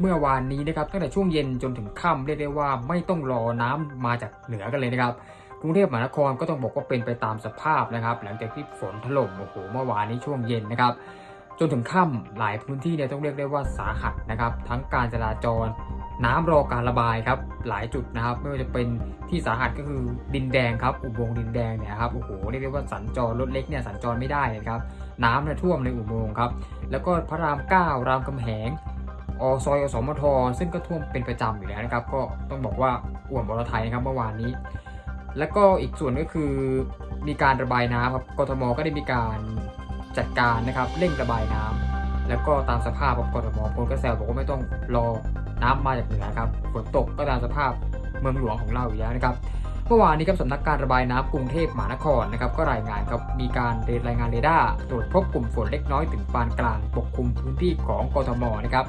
เมื่อวานนี้นะครับตั้งแต่ช่วงเย็นจนถึงค่ำเรียกได้ว่าไม่ต้องรอน้ำมาจากเหนือกันเลยนะครับกรุงเทพมหานครก็ต้องบอกว่าเป็นไปตามสภาพนะครับ หลังจากที่ฝนถล่มโอ้โหเมื่อวานนี้ช่วงเย็นนะครับ จนถึงค่ำหลายพื้นที่เนี่ยต้องเรียกได้ว่าสาหัสนะครับ ทั้งการจราจร น้ำรอการระบายครับหลายจุดนะครับ ไม่ว่าจะเป็นที่สาหัสก็คือดินแดงครับ อุโมงค์ดินแดงเนี่ยครับโอ้โหเรียกได้ว่าสัญจรรถเล็กเนี่ยสัญจรไม่ได้นะครับ น้ำเนี่ยท่วมในอุโมงค์ครับแล้วก็พระรามเก้ารามคำแหง อซอยอสมท ซึ่งก็ท่วมเป็นประจำอยู่แล้วนะครับ ก็ต้องบอกว่าอ่วมบรไทยนะครับเมื่อวานนี้ แล้วก็อีกส่วนก็คือมีการระบายน้ำครับกทมก็ได้มีการจัดการนะครับเร่งระบายน้ำแล้วก็ตามสภาพกทมพลก็แซวบอกว่าไม่ต้องรอน้ำมาจากเหนือครับฝนตกก็ตามสภาพเมืองหลวงของเราอยู่แล้วนะครับเมื่อวานนี้ครับสำนักการระบายน้ำกรุงเทพมหานครนะครับก็รายงานครับมีการเรรายงานเรดาร์ตรวจพบกลุ่มฝนเล็กน้อยถึงปานกลางปกคลุมพื้นที่ของกทมนะครับ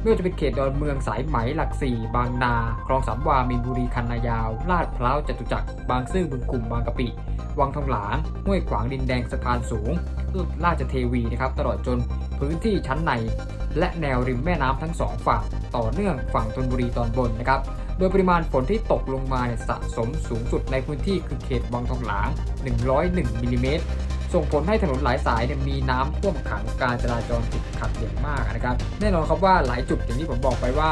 ไม่ว่าจะเป็นเขตดอนเมืองสายไหมหลักสี่บางนา คลองสามวามีนบุรีคันนายาว ลาดพร้าวจตุจักรบางซื่อบึงกลุ่มบางกะปิ วังทองหลางห้วยขวางดินแดงสะพานสูงราชเทวีนะครับตลอดจนพื้นที่ชั้นใน และแนวริมแม่น้ำทั้งสองฝั่งต่อเนื่องฝั่งธนบุรีตอนบนนะครับโดยปริมาณฝนที่ตกลงมาเนี่ยสะสมสูงสุดในพื้นที่คือเขตวังทองหลาง 101มิลลิเมตร ส่งผลให้ถนนหลายสายเนี่ยมีน้ำท่วมขังการจราจรติดขัดอย่างมากนะครับ แน่นอนครับว่าหลายจุดอย่างที่ผมบอกไปว่า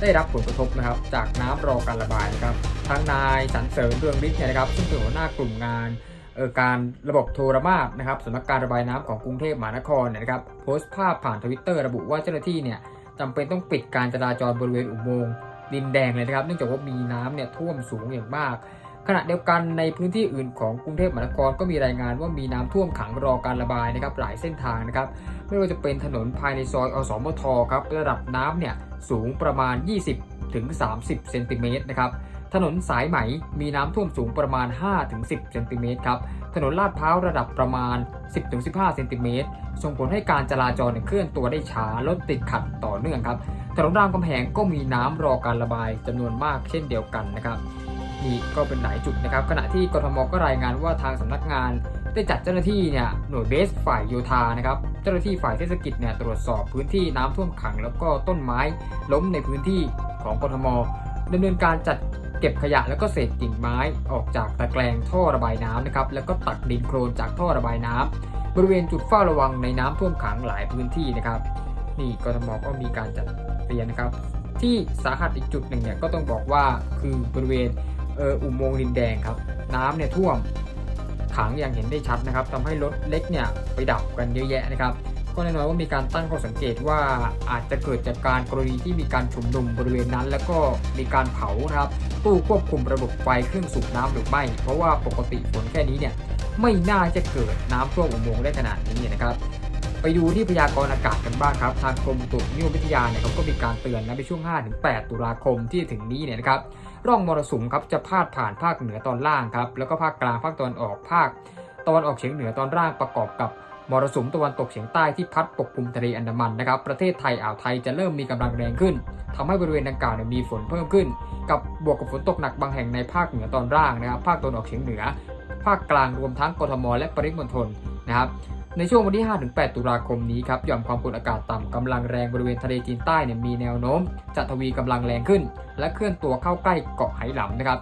ได้รับผลกระทบนะครับจากน้ำรอการระบายนะครับทางนายสันเสริญเรืองฤทธิ์เนี่ยนะครับซึ่งเป็นหัวหน้ากลุ่มงานการระบบโทรมาศนะครับสำนักการระบายน้ำของกรุงเทพมหานครเนี่ยนะครับโพสต์ภาพผ่านทวิตเตอร์ระบุว่าเจ้าหน้าที่เนี่ยจำเป็นต้องปิดการจราจรบริเวณอุโมงค์ดินแดงเลยนะครับ เนื่องจากว่ามีน้ำเนี่ยท่วมสูงอย่างมาก ขณะเดียวกันในพื้นที่อื่นของกรุงเทพมหานครก็มีรายงานว่ามีน้ำท่วมขังรอการระบายนะครับหลายเส้นทางนะครับไม่ว่าจะเป็นถนนภายในซอยอสมทครับระดับน้ำเนี่ยสูงประมาณ 20ถึง30เซนติเมตรนะครับถนนสายไหมมีน้ำท่วมสูงประมาณ 5-10 เซนติเมตรครับ ถนนลาดพร้าวระดับประมาณ 10-15 เซนติเมตร ส่งผลให้การจราจรเนี่ยเคลื่อนตัวได้ช้า รถติดขัดต่อเนื่องครับ ถนนรามคำแหงก็มีน้ำรอการระบายจำนวนมากเช่นเดียวกันนะครับ นี่ก็เป็นหลายจุดนะครับ ขณะที่กทมก็รายงานว่าทางสำนักงาน ได้จัดเจ้าหน้าที่เนี่ยหน่วยเบสฝ่ายโยธานะครับเจ้าหน้าที่ฝ่ายเทศกิจเนี่ยตรวจสอบพื้นที่น้ำท่วมขัง แล้วก็ต้นไม้ล้มในพื้นที่ของกทมดำเนินการจัดเก็บขยะแล้วก็เศษกิ่งไม้ออกจากตะแกรงท่อระบายน้ำนะครับแล้วก็ตักดินโคลนจากท่อระบายน้ำบริเวณจุดเฝ้าระวังในน้ำท่วมขังหลายพื้นที่นะครับ นี่กทมก็มีการจัดเรียนนะครับที่สาหัสอีกจุดหนึ่งเนี่ยก็ต้องบอกว่าคือบริเวณ เอออุโมงค์ดินแดงครับ น้ำเนี่ยท่วมขังอย่างเห็นได้ชัดนะครับทำให้รถเล็กเนี่ยไปดับกันเยอะแยะนะครับ ก็แน่นอนว่ามีการตั้งข้อสังเกตว่าอาจจะเกิดจากการกรณีที่มีการชุมนุมบริเวณนั้น แล้วก็มีการเผานะครับตู้ควบคุมระบบไฟเครื่องสูบน้ำหรือไม่ เพราะว่าปกติฝนแค่นี้เนี่ยไม่น่าจะเกิดน้ำท่วมอุโมงค์ได้ขนาดนี้นะครับ ไปดูที่พยากรณ์อากาศกันบ้างครับ ทางกรมอุตุนิยมวิทยาเนี่ยเขาก็มีการเตือนนะในช่วง 5-8 ตุลาคมที่ถึงนี้เนี่ยนะครับร่องมรสุมครับจะพาดผ่านภาคเหนือตอนล่างครับแล้วก็ภาคกลางภาคตะวันออกภาคตะวันออกเฉียงเหนือตอนล่างประกอบกับมรสุมตะวันตกเฉียงใต้ที่พัดปกคลุมทะเลอันดามันนะครับประเทศไทยอ่าวไทยจะเริ่มมีกำลังแรงขึ้นทำให้บริเวณดังกล่าวเนี่ยมีฝนเพิ่มขึ้น กับบวกกับฝนตกหนักบางแห่งในภาคเหนือตอนล่างนะครับ ภาคตะวันออกเฉียงเหนือ ภาคกลางรวมทั้งกทมและปริมณฑลนะครับ ในช่วงวันที่ 5-8 ตุลาคมนี้ครับหย่อมความกดอากาศต่ำกำลังแรงบริเวณทะเลจีนใต้เนี่ยมีแนวโน้ม จะทวีกำลังแรงขึ้น และเคลื่อนตัวเข้าใกล้เกาะไหหลำนะครับ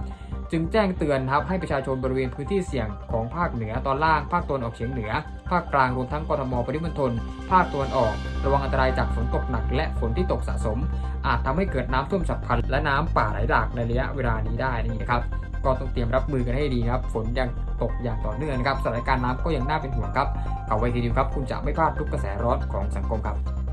จึงแจ้งเตือนครับให้ประชาชนบริเวณพื้นที่เสี่ยงของภาคเหนือตอนล่าง ภาคตะวันออกเฉียงเหนือ ภาคกลางรวมทั้งกทมปริมณฑลภาคตะวันออก ระวังอันตรายจากฝนตกหนัก และฝนที่ตกสะสม อาจทำให้เกิดน้ำท่วมฉับพลันและน้ำป่าไหลหลากในระยะเวลานี้ได้นี่นะครับก็ต้องเตรียมรับมือกันให้ดีครับ ฝนยังตกอย่างต่อเนื่องนะครับสถานการณ์น้ำก็ยังน่าเป็นห่วงครับกับไวทีเดียวครับ คุณจะไม่พลาดทุกกระแสร้อนของสังคมครับ